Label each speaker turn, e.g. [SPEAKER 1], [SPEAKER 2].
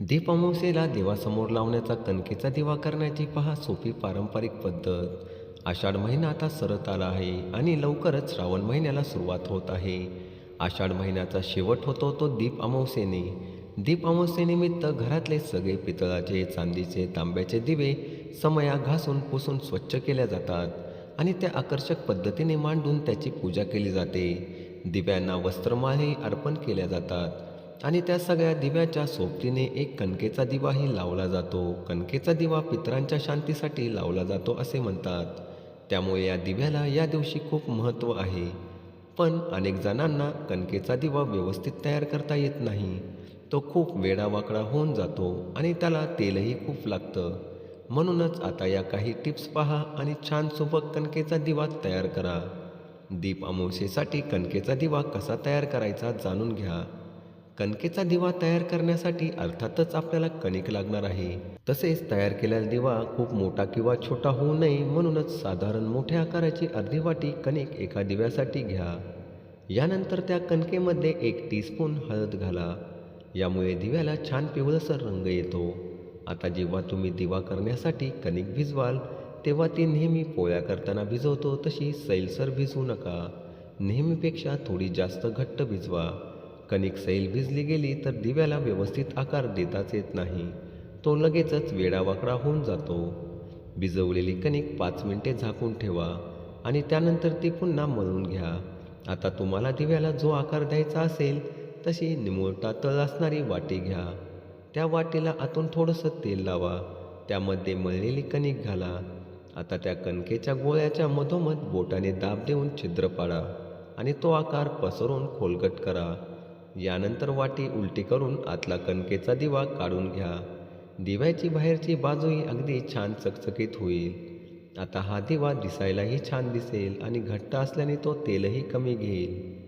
[SPEAKER 1] दीप अमावस्येला देवासमोर लावण्याचा कणकेचा दिवा करण्याची पहा सोपी पारंपरिक पद्धत. आषाढ महिना आता सरत आला आहे आणि लवकरच श्रावण महिन्याला सुरुवात होत आहे. आषाढ महिन्याचा शेवट होतो तो दीप अमावस्येने. दीप अमावस्येनिमित्त घरातले सगळे पितळाचे चांदीचे तांब्याचे दिवे समया घासून पुसून स्वच्छ केल्या जातात आणि त्या आकर्षक पद्धतीने मांडून त्याची पूजा केली जाते. दिव्यांना वस्त्रमाळही अर्पण केल्या जातात. आणि त्या सगळ्या दिव्याच्या सोबतीने एक कणकेचा दिवाही लावला जातो. कणकेचा दिवा पितरांच्या शांतीसाठी लावला जातो असे म्हणतात. त्यामुळे या दिव्याला या दिवशी खूप महत्त्व आहे. पण अनेक जणांना कणकेचा दिवा व्यवस्थित तयार करता येत नाही. तो खूप वेडावाकडा होऊन जातो आणि त्याला तेलही खूप लागतं. म्हणूनच आता या काही टिप्स पहा आणि छान सोबत कणकेचा दिवा तयार करा. दीप अमावस्येसाठी कणकेचा दिवा कसा तयार करायचा जाणून घ्या. कणकेचा दिवा तयार करण्यासाठी अर्थातच आपल्याला कणिक लागणार आहे. तसेच तयार केलेला दिवा खूप मोठा किंवा छोटा होऊ नये म्हणूनच साधारण मोठ्या आकाराची अर्धी वाटी कणिक एका दिव्यासाठी घ्या. यानंतर त्या कणकेमध्ये एक टीस्पून हळद घाला. यामुळे दिव्याला छान पिवळसर रंग येतो. आता जेव्हा तुम्ही दिवा करण्यासाठी कणिक भिजवाल तेव्हा ती नेहमी पोळ्या करताना भिजवतो तशी सैलसर भिजवू नका. नेहमीपेक्षा थोडी जास्त घट्ट भिजवा. कणिक सैल भिजली गेली तर दिव्याला व्यवस्थित आकार देताच येत नाही. तो लगेचच वेडावाकडा होऊन जातो. भिजवलेली कणिक पाच मिनिटे झाकून ठेवा आणि त्यानंतर ती पुन्हा मळून घ्या. आता तुम्हाला दिव्याला जो आकार द्यायचा असेल तशी निमुळता तळ असणारी वाटी घ्या. त्या वाटीला आतून थोडंसं तेल लावा. त्यामध्ये मळलेली कणिक घाला. आता त्या कणकेच्या गोळ्याच्या मधोमध बोटाने दाब देऊन छिद्र पाडा आणि तो आकार पसरून खोलगट करा. यानंतर वाटी उलटी करून आतला कणकेचा दिवा काढून घ्या. दिव्याची बाहेरची बाजूही अगदी छान चकचकीत होईल. आता हा दिवा दिसायलाही छान दिसेल आणि घट्ट असल्याने तो तेलही कमी घेईल.